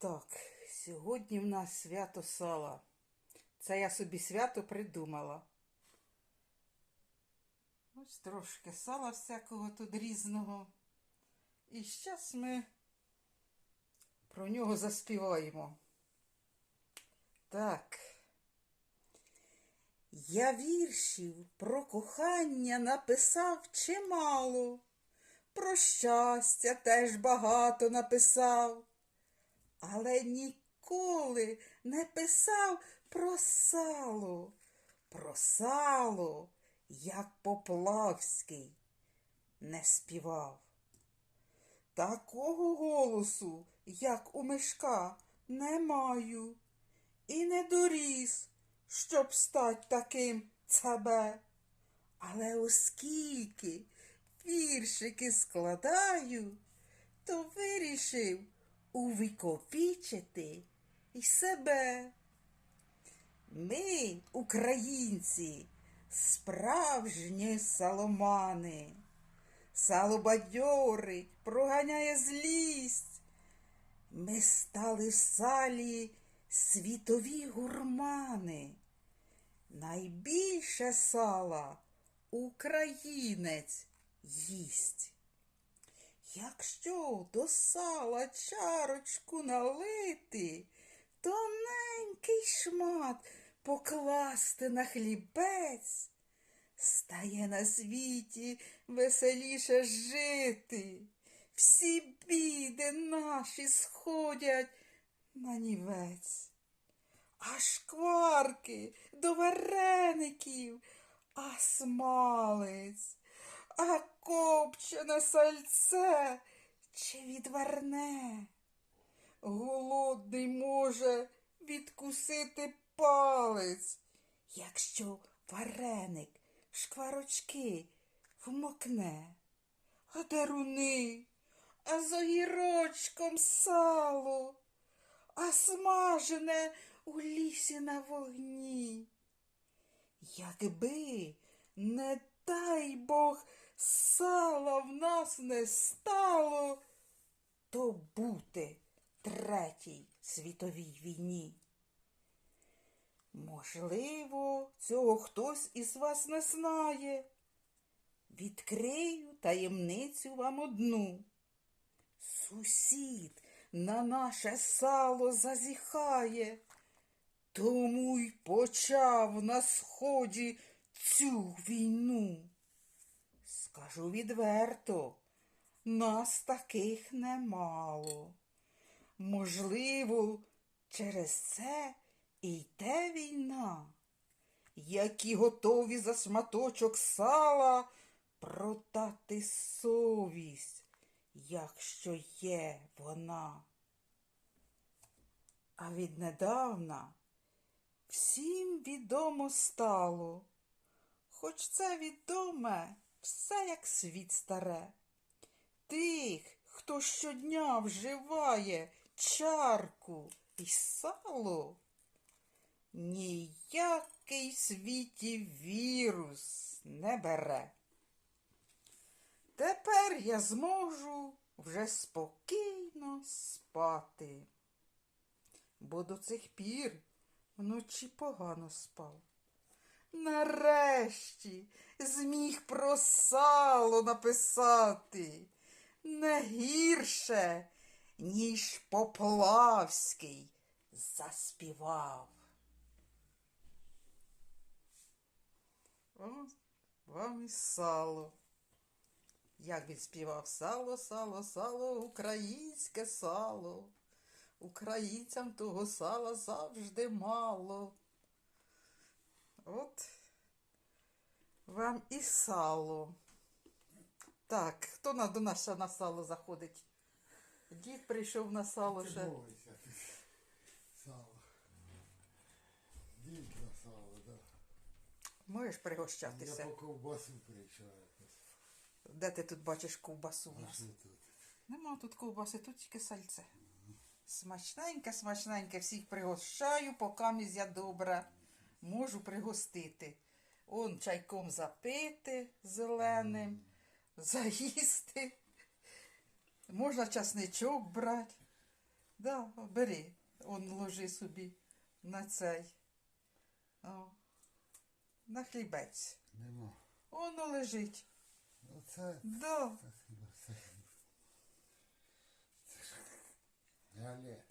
Так, сьогодні в нас свято сала. Це я собі свято придумала. Ось трошки сала всякого тут різного. І зараз ми про нього заспіваємо. Так. Я віршів про кохання написав чимало. Про щастя теж багато написав але ніколи не писав про сало, про сало, як Поплавський не співав. Такого голосу, як у мишка, не маю, і не доріс, щоб стать таким цабе. Але оскільки віршики складаю, то вирішив увіковічити і себе. Ми, українці, справжні саломани. Сало бадьорить, проганяє злість. Ми стали в салі світові гурмани. Найбільше сала українець їсть. Якщо до сала чарочку налити, тоненький шмат покласти на хлібець, стає на світі веселіше жити. Всі біди наші сходять на нівець. А шкварки до вареників, а смалець а копчене сальце чи відварне. Голодний може відкусити палець, якщо вареник шкварочки вмокне, а деруни, а з огірочком сало, а смажене у лісі на вогні. Якби не дай Бог сала в нас не стало, то бути третій світовій війні. Можливо, цього хтось із вас не знає. Відкрию таємницю вам одну. Сусід на наше сало зазіхає, тому й почав на сході цю війну. Скажу відверто, нас таких немало. Можливо, через це і йде війна, які готові за шматочок сала продати совість, якщо є вона. А віднедавна всім відомо стало, хоч це відоме все як світ старе. Тих, хто щодня вживає чарку і сало, ніякий світі вірус не бере. Тепер я зможу вже спокійно спати, бо до цих пір вночі погано спав. Нарешті зміг про сало написати не гірше, ніж Поплавський заспівав. Ось вам і сало. Як він співав сало, сало, сало, українське сало. Українцям того сала завжди мало. От вам і сало. Так, хто на, до нас ще на сало заходить? Дід прийшов на сало ще. Бойся. Сало. Дід на сало, да. Можеш Я по ковбасу прийшов. Де ти тут бачиш ковбасу? Що тут? Нема тут ковбаси, тут тільки сальце. Смачненьке, смачненьке, всіх пригощаю, поки я добра можу пригостити. Он чайком запити зеленим, заїсти. Можна часничок брати. Да, бери, он ложи собі на цей. О, На хлібець. Нема. Воно лежить. Оце. Да. Це, це, це, це.